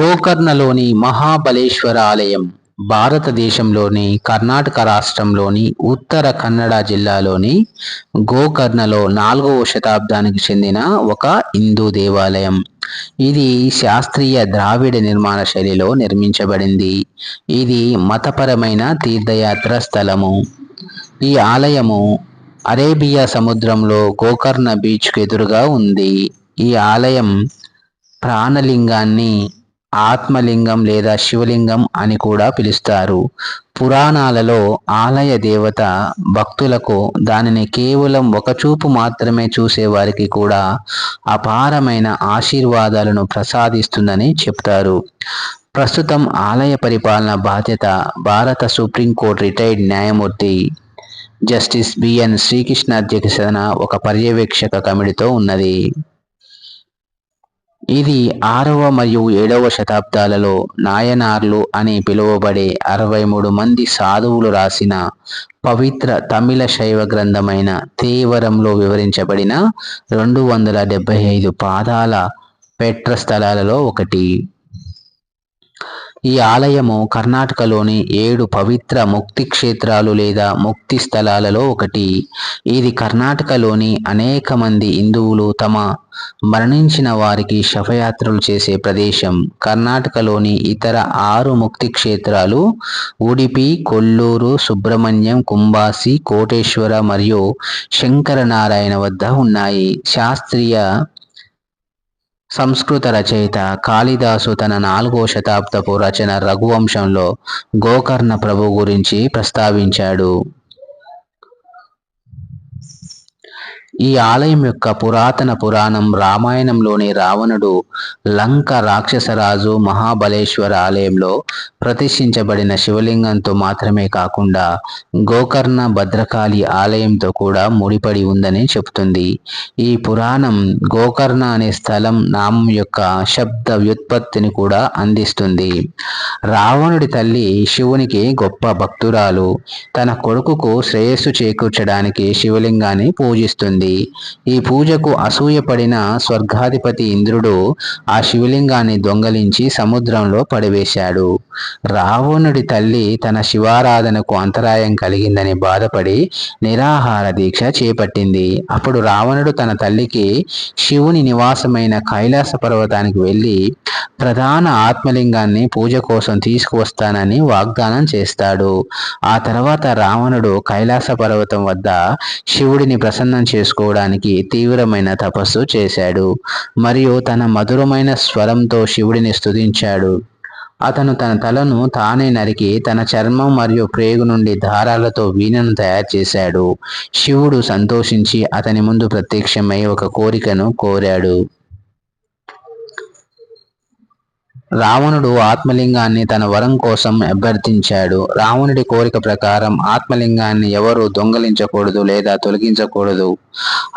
గోకర్ణలోని మహాబలేశ్వర ఆలయం భారతదేశంలోని కర్ణాటక రాష్ట్రంలోని ఉత్తర కన్నడ జిల్లాలోని గోకర్ణలో నాలుగవ శతాబ్దానికి చెందిన ఒక హిందూ దేవాలయం. ఇది శాస్త్రీయ ద్రావిడ నిర్మాణ శైలిలో నిర్మించబడింది. ఇది మతపరమైన తీర్థయాత్ర స్థలము. ఈ ఆలయము అరేబియా సముద్రంలో గోకర్ణ బీచ్కు ఎదురుగా ఉంది. ఈ ఆలయం ప్రాణలింగాన్ని ఆత్మలింగం లేదా శివలింగం అని కూడా పిలుస్తారు. పురాణాలలో ఆలయ దేవత భక్తులకు దానిని కేవలం ఒక చూపు మాత్రమే చూసే వారికి కూడా అపారమైన ఆశీర్వాదాలను ప్రసాదిస్తుందని చెప్తారు. ప్రస్తుతం ఆలయ పరిపాలన బాధ్యత భారత సుప్రీంకోర్టు రిటైర్డ్ న్యాయమూర్తి జస్టిస్ బిఎన్ శ్రీకృష్ణ అధ్యక్షతన ఒక పర్యవేక్షక కమిటీతో ఉన్నది. ఇది ఆరవ మరియు ఏడవ శతాబ్దాలలో నాయనార్లు అని పిలువబడే అరవై మూడు మంది సాధువులు రాసిన పవిత్ర తమిళ శైవ గ్రంథమైన తీవరంలో వివరించబడిన రెండు వందల డెబ్బై ఐదు పాదాల పెట్ర స్థలాలలో ఒకటి. ఈ ఆలయము కర్ణాటకలోని ఏడు పవిత్ర ముక్తి క్షేత్రాలు లేదా ముక్తి స్థలాలలో ఒకటి. ఇది కర్ణాటకలోని అనేక మంది హిందువులు తమ మరణించిన వారికి శవయాత్రలు చేసే ప్రదేశం. కర్ణాటకలోని ఇతర ఆరు ముక్తి క్షేత్రాలు ఉడిపి కొల్లూరు సుబ్రహ్మణ్యం కుంబాసి కోటేశ్వర మరియు శంకరనారాయణ వద్ద ఉన్నాయి. శాస్త్రీయ సంస్కృత రచయిత కాళిదాసు తన నాలుగో శతాబ్దపు రచన రఘువంశంలో గోకర్ణ ప్రభు గురించి ప్రస్తావించాడు. ఈ ఆలయం యొక్క పురాతన పురాణం రామాయణంలోని రావణుడు లంక రాక్షసరాజు మహాబలేశ్వర ఆలయంలో ప్రతిష్ఠించబడిన శివలింగంతో మాత్రమే కాకుండా గోకర్ణ భద్రకాళి ఆలయంతో కూడా ముడిపడి ఉందని చెబుతుంది. ఈ పురాణం గోకర్ణ అనే స్థలం నామం యొక్క శబ్ద వ్యుత్పత్తిని కూడా అందిస్తుంది. రావణుడి తల్లి శివునికి గొప్ప భక్తురాలు. తన కొడుకుకు శ్రేయస్సు చేకూర్చడానికి శివలింగాన్ని పూజిస్తుంది. ఈ పూజకు అసూయపడిన స్వర్గాధిపతి ఇంద్రుడు ఆ శివలింగాన్ని దొంగలించి సముద్రంలో పడివేశాడు. రావణుడి తల్లి తన శివారాధనకు అంతరాయం కలిగిందని బాధపడి నిరాహార దీక్ష చేపట్టింది. అప్పుడు రావణుడు తన తల్లికి శివుని నివాసమైన కైలాస పర్వతానికి వెళ్ళి ప్రధాన ఆత్మలింగాన్ని పూజ కోసం తీసుకువస్తానని వాగ్దానం చేస్తాడు. ఆ తర్వాత రావణుడు కైలాస పర్వతం వద్ద శివుడిని ప్రసన్నం చేసుకోవడానికి తీవ్రమైన తపస్సు చేశాడు. మరియు తన మధురమైన స్వరంతో శివుడిని స్తుతించాడు. అతను తన తలను తానే నరికి తన చర్మం మరియు ప్రేగు నుండి దారాలతో వీణను తయారు చేశాడు. శివుడు సంతోషించి అతని ముందు ప్రత్యక్షమై ఒక కోరికను కోరాడు. రావణుడు ఆత్మలింగాన్ని తన వరం కోసం అభ్యర్థించాడు. రావణుడి కోరిక ప్రకారం ఆత్మలింగాన్ని ఎవరు దొంగలించకూడదు లేదా తొలగించకూడదు.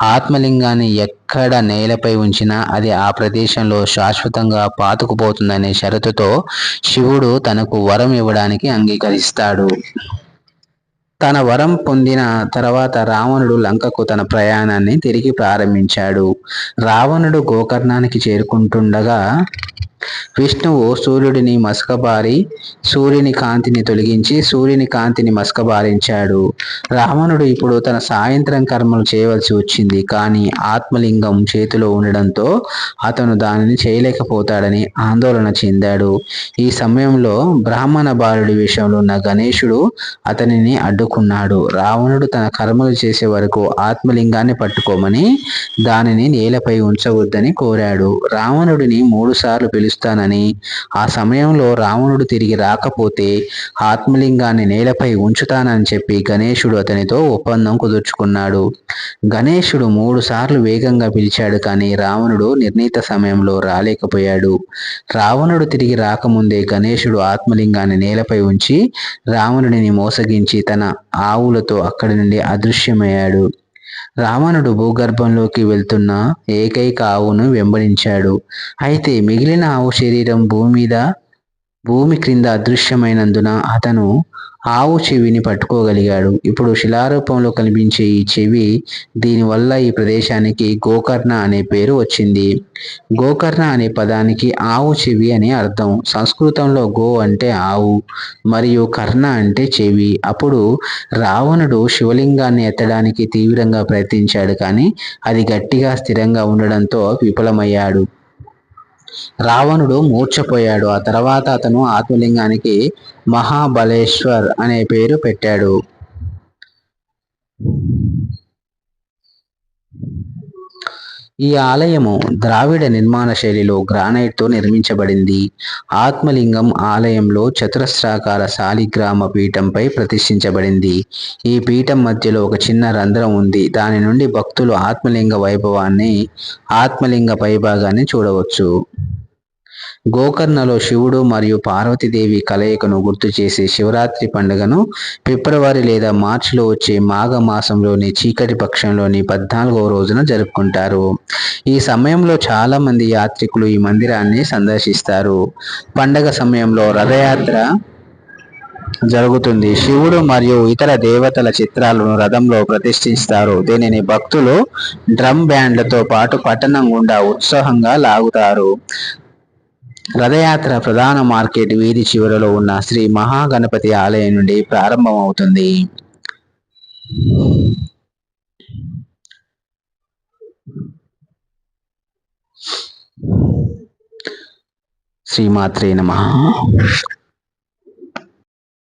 ఆత్మలింగాన్ని ఎక్కడ నేలపై ఉంచినా అది ఆ ప్రదేశంలో శాశ్వతంగా పాతుకుపోతుందనే షరతుతో శివుడు తనకు వరం ఇవ్వడానికి అంగీకరిస్తాడు. తన వరం పొందిన తర్వాత రావణుడు లంకకు తన ప్రయాణాన్ని తిరిగి ప్రారంభించాడు. రావణుడు గోకర్ణానికి చేరుకుంటుండగా విష్ణువు సూర్యుడిని మసకబారి సూర్యుని కాంతిని తొలగించి సూర్యుని కాంతిని మసకబారించాడు. రావణుడు ఇప్పుడు తన సాయంత్రం కర్మలు చేయవలసి వచ్చింది కానీ ఆత్మలింగం చేతిలో ఉండడంతో అతను దానిని చేయలేకపోతాడని ఆందోళన చెందాడు. ఈ సమయంలో బ్రాహ్మణ బాలుడి విషయంలో ఉన్న గణేశుడు అతనిని అడ్డు అడ్డుకున్నాడు రావణుడు తన కర్మలు చేసే వరకు ఆత్మలింగాన్ని పట్టుకోమని దానిని నేలపై ఉంచవద్దని కోరాడు. రావణుడిని మూడుసార్లు పిలుస్తానని ఆ సమయంలో రావణుడు తిరిగి రాకపోతే ఆత్మలింగాన్ని నేలపై ఉంచుతానని చెప్పి గణేశుడు అతనితో ఒప్పందం కుదుర్చుకున్నాడు. గణేశుడు మూడు సార్లు వేగంగా పిలిచాడు కానీ రావణుడు నిర్ణీత సమయంలో రాలేకపోయాడు. రావణుడు తిరిగి రాకముందే గణేశుడు ఆత్మలింగాన్ని నేలపై ఉంచి రావణుడిని మోసగించి తన ఆవులతో అక్కడి నుండి అదృశ్యమయ్యాడు. రావణుడు భూగర్భంలోకి వెళ్తున్న ఏకైక ఆవును వెంబడించాడు. అయితే మిగిలిన ఆవు శరీరం భూమి మీద భూమి క్రింద అదృశ్యమైనందున అతను ఆవు చెవిని పట్టుకోగలిగాడు. ఇప్పుడు శిలారూపంలో కనిపించే ఈ చెవి దీనివల్ల ఈ ప్రదేశానికి గోకర్ణ అనే పేరు వచ్చింది. గోకర్ణ అనే పదానికి ఆవు చెవి అని అర్థం. సంస్కృతంలో గో అంటే ఆవు మరియు కర్ణ అంటే చెవి. అప్పుడు రావణుడు శివలింగాన్ని ఎత్తడానికి తీవ్రంగా ప్రయత్నించాడు కానీ అది గట్టిగా స్థిరంగా ఉండడంతో విఫలమయ్యాడు. రావణుడు మూర్ఛపోయాడు. ఆ తర్వాత అతను ఆత్మలింగానికి మహాబలేశ్వర్ అనే పేరు పెట్టాడు. ఈ ఆలయము ద్రావిడ నిర్మాణ శైలిలో గ్రానైట్తో నిర్మించబడింది. ఆత్మలింగం ఆలయంలో చతురస్రాకార శాలిగ్రామ పీఠంపై ప్రతిష్ఠించబడింది. ఈ పీఠం మధ్యలో ఒక చిన్న రంధ్రం ఉంది. దాని నుండి భక్తులు ఆత్మలింగ వైభవాన్ని ఆత్మలింగ పైభాగాన్ని చూడవచ్చు. గోకర్ణలో శివుడు మరియు పార్వతీదేవి కలయికను గుర్తు చేసే శివరాత్రి పండుగను ఫిబ్రవరి లేదా మార్చిలో వచ్చే మాఘ మాసంలోని చీకటి పక్షంలోని పద్నాలుగవ రోజున జరుపుకుంటారు. ఈ సమయంలో చాలా మంది యాత్రికులు ఈ మందిరాన్ని సందర్శిస్తారు. పండగ సమయంలో రథయాత్ర జరుగుతుంది. శివుడు మరియు ఇతర దేవతల చిత్రాలను రథంలో ప్రతిష్ఠిస్తారు. దీనిని భక్తులు డ్రమ్ బ్యాండ్లతో పాటు పట్టణం గుండా ఉత్సాహంగా లాగుతారు. రథయాత్ర ప్రధాన మార్కెట్ వీధి చివరలో ఉన్న శ్రీ మహాగణపతి ఆలయం నుండి ప్రారంభమవుతుంది. శ్రీమాత్రే నమ.